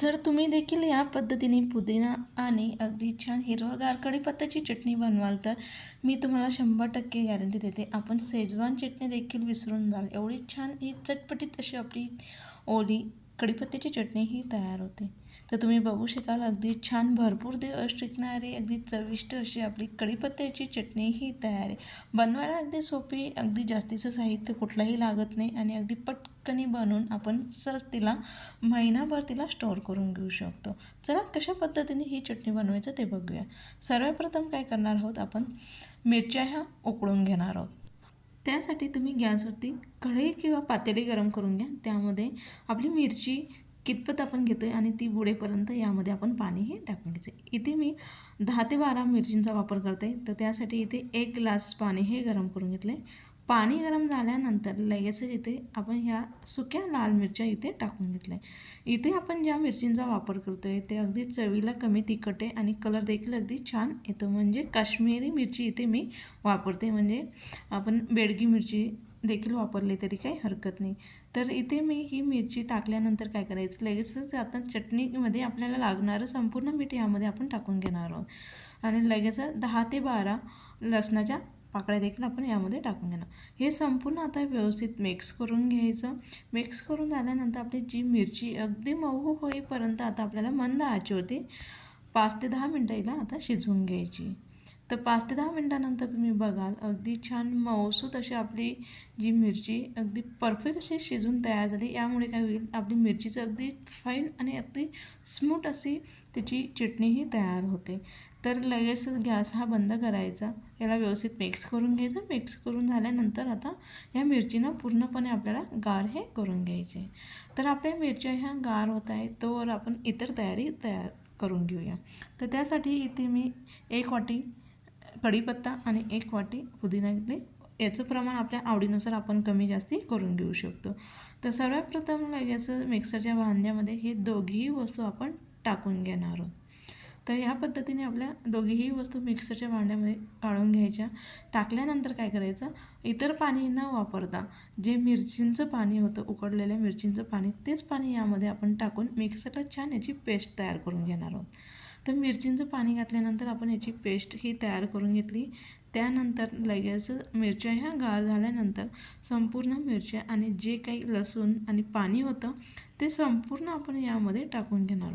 जर तुम्ही देखील या पद्धतीने पुदिना आणि अगदी छान हिरवगार कढीपत्त्याची चटणी बनवाल तर मी तुम्हाला शंभर टक्के गॅरंटी देते आपण शेजवान चटणी देखील विसरून जाल. एवढी छान ही चटपटीत अशी आपली ओली कढीपत्त्याची चटणी ही तयार होते. तर तुम्ही बघू शकाल अगदी छान भरपूर दिवस टिकणारी अगदी चविष्ट अशी आपली कढीपत्त्याची चटणी ही तयार आहे. बनवायला अगदी सोपी अगदी जास्तीचं साहित्य कुठलंही लागत नाही आणि अगदी पटकनी बनवून आपण सहज तिला महिनाभर तिला स्टोअर करून घेऊ शकतो. चला कशा पद्धतीने ही चटणी बनवायचं ते बघूया. सर्वप्रथम काय करणार आहोत आपण? मिरच्या ह्या उकळून घेणार आहोत. त्यासाठी तुम्ही गॅसवरती कढई किंवा पातेली गरम करून घ्या. त्यामध्ये आपली मिरची कितपत आपण घेतो आहे आणि ती बुडेपर्यंत यामध्ये आपण पाणी हे टाकून घ्यायचं इथे मी दहा ते बारा मिरचींचा वापर करते. तर त्यासाठी इथे एक ग्लास पाणी हे गरम करून घेतलं आहे पाणी गरम झाल्यानंतर लगेचच इथे आपण ह्या सुक्या लाल मिरच्या इथे टाकून घेतल्या. इथे आपण ज्या मिरचींचा वापर करतो आहे ते अगदी चवीला कमी तिखट आहे आणि कलर देखील अगदी छान येतो. म्हणजे काश्मीरी मिरची इथे मी वापरते. म्हणजे आपण बेडगी मिरची देखील वापरली तरी काही हरकत नाही. तर इथे मी ही मिरची टाकल्यानंतर काय करायचं? लगेचच आता चटणीमध्ये आपल्याला लागणारं संपूर्ण मीठ यामध्ये आपण टाकून घेणार आहोत. आणि लगेच दहा ते बारा लसणाच्या पाकळ्या देखील आपण यामध्ये टाकून घेणार. हे संपूर्ण आता व्यवस्थित मिक्स करून घ्यायचं. मिक्स करून झाल्यानंतर आपली जी मिरची अगदी मऊ होईपर्यंत आता आपल्याला मंद आची होती पाच ते दहा मिनटं हिला आता शिजवून घ्यायची. तर पाच ते दहा मिनटानंतर तुम्ही बघाल. अगदी छान मऊसूत अशी आपली जी मिरची अगदी परफेक्ट अशी शिजून तयार झाली. यामुळे काय होईल आपली मिरचीचं अगदी फाईन आणि अगदी स्मूथ अशी त्याची चटणीही तयार होते. तर लगेच गॅस हा बंद करायचा. याला व्यवस्थित मिक्स करून घ्यायचं. मिक्स करून झाल्यानंतर आता या मिरचीनं पूर्णपणे आपल्याला गार हे करून घ्यायचे. तर आपल्या मिरच्या ह्या गार होत आहेत तोवर आपण इतर तयारी तयार करून घेऊया. तर त्यासाठी इथे मी एक वाटी कढीपत्ता आणि एक वाटी पुदिना घेतले. याचं प्रमाण आपल्या आवडीनुसार आपण कमी जास्ती करून घेऊ शकतो. तर सर्वात प्रथम लगेच मिक्सरच्या भांड्यामध्ये हे दोघीही वस्तू आपण टाकून घेणार आहोत. तर ह्या पद्धतीने आपल्या दोघीही वस्तू मिक्सरच्या भांड्यामध्ये काढून घ्यायच्या. टाकल्यानंतर काय करायचं? इतर पाणी न वापरता जे मिरचींचं पाणी होतं उकडलेल्या मिरचींचं पाणी तेच पाणी यामध्ये आपण टाकून मिक्सरला छान याची पेस्ट तयार करून घेणार आहोत. तर मिरचींचं पाणी घातल्यानंतर आपण याची पेस्ट ही तयार करून घेतली. त्यानंतर लगेच मिरच्या ह्या गार झाल्यानंतर संपूर्ण मिरच्या आणि जे काही लसूण आणि पाणी होतं ते संपूर्ण आपण यामध्ये टाकून घेणार.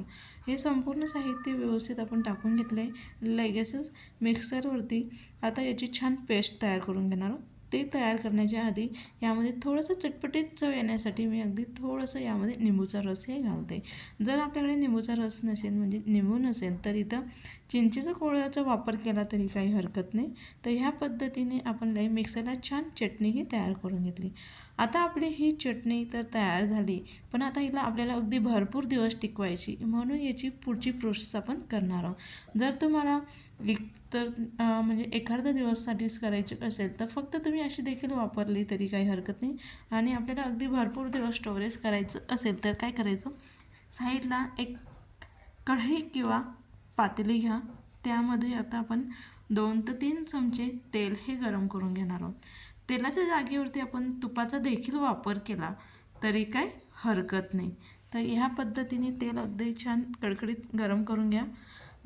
हे संपूर्ण साहित्य व्यवस्थित आपण टाकून घेतलं आहे लगेचच मिक्सरवरती आता याची छान पेस्ट तयार करून घेणार. ते तयार करण्याच्या आधी यामध्ये थोडंसं चटपटीत चव येण्यासाठी मी अगदी थोडंसं यामध्ये निंबूचा रस हे घालते. जर आपल्याकडे निंबूचा रस नसेल म्हणजे निंबू नसेल तर इथं चिंचेचं कोळ्याचा वापर केला तरी काही हरकत नाही. तर ह्या पद्धतीने आपण लई मिक्सरला छान चटणीही तयार करून घेतली. आता आपली ही चटणी तर तयार झाली पण आता हिला आपल्याला अगदी भरपूर दिवस टिकवायची म्हणून याची पुढची प्रोसेस आपण करणार आहोत. जर तुम्हाला एक तर म्हणजे एखाद्या दिवससाठीच करायची असेल तर फक्त तुम्ही अशी देखील वापरली तरी काही हरकत नाही. आणि आपल्याला अगदी भरपूर दिवस स्टोरेज करायचं असेल तर काय करायचं? साईडला एक कढई किंवा पातेली घ्या. त्यामध्ये आता आपण दोन ते तीन चमचे तेल हे गरम करून घेणार आहोत. तेलाच्या जागेवरती आपण तुपाचा देखील वापर केला तरी काय हरकत नाही. तर ह्या पद्धतीने तेल अगदी छान कडकडीत गरम करून घ्या.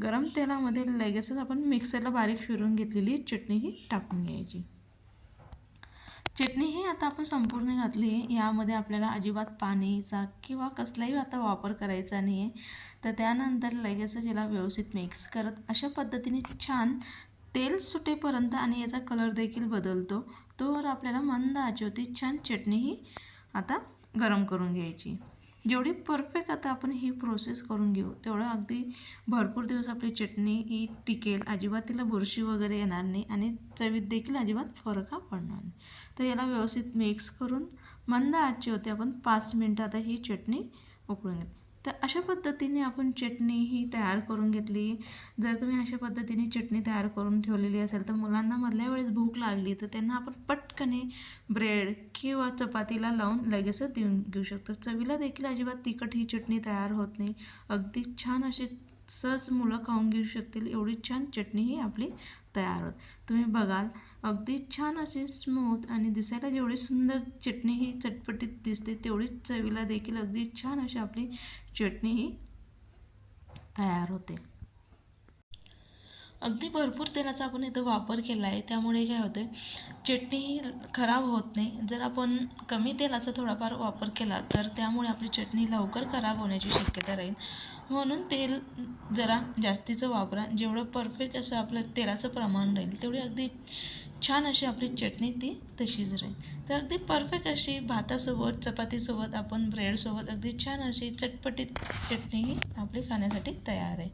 गरम तेलामध्ये लगेचच आपण मिक्सरला बारीक फिरून घेतलेली चटणी ही टाकून घ्यायची. चटणी ही आता आपण संपूर्ण घातली आहे. यामध्ये आपल्याला अजिबात पाणीचा किंवा कसलाही आता वापर करायचा नाही आहे तर त्यानंतर लगेचच याला व्यवस्थित मिक्स करत अशा पद्धतीने छान तेल सुटेपर्यंत आणि याचा कलर देखील बदलतो. तोवर आपल्याला मंद आचेवरती छान चटणी ही आता गरम करून घ्यायची. जेवढी परफेक्ट आता आपण ही प्रोसेस करून घेऊ तेवढं अगदी भरपूर दिवस आपली चटणी ही टिकेल अजिबात तिला बुरशी वगैरे येणार नाही आणि चवीत देखील अजिबात फरक हा पडणार नाही. तर याला व्यवस्थित मिक्स करून मंद आजची होते आपण पाच मिनटं आता ही चटणी उकळून घेतली. तर अशा पद्धतीने आपण चटणी ही तयार करून घेतली. जर तुम्ही अशा पद्धतीने चटणी तयार करून ठेवलेली असेल तर मुलांना मधल्या वेळेस भूक लागली तर त्यांना आपण पटकने ब्रेड किंवा चपातीला लावून लगेचच देऊन घेऊ शकतो. चवीला देखील अजिबात तिखट ही चटणी तयार होत नाही. अगदी छान अशी सहज मुलं खाऊन घेऊ शकतील एवढी छान चटणी ही आपली तयार होत. तुम्ही बघाल अगदी छान अशी स्मूथ आणि दिसायला जेवढी सुंदर चटणी ही चटपटीत दिसते तेवढीच चवीला देखील अगदी छान अशी आपली चटणी ही तयार होते. अगदी भरपूर तेलाचा आपण इथं वापर केला आहे. त्यामुळे काय होते चटणी खराब होत नाही. जर आपण कमी तेलाचा थोडाफार वापर केला तर त्यामुळे आपली चटणी लवकर खराब होण्याची शक्यता राहील. म्हणून तेल जरा जास्तीचं वापरा. जेवढं परफेक्ट असं आपलं तेलाचं प्रमाण राहील तेवढी अगदी छान अशी आपली चटणी ती तशीच राहील. तर अगदी परफेक्ट अशी भातासोबत चपातीसोबत आपण ब्रेडसोबत अगदी छान अशी चटपटीत चटणी ही आपली खाण्यासाठी तयार आहे.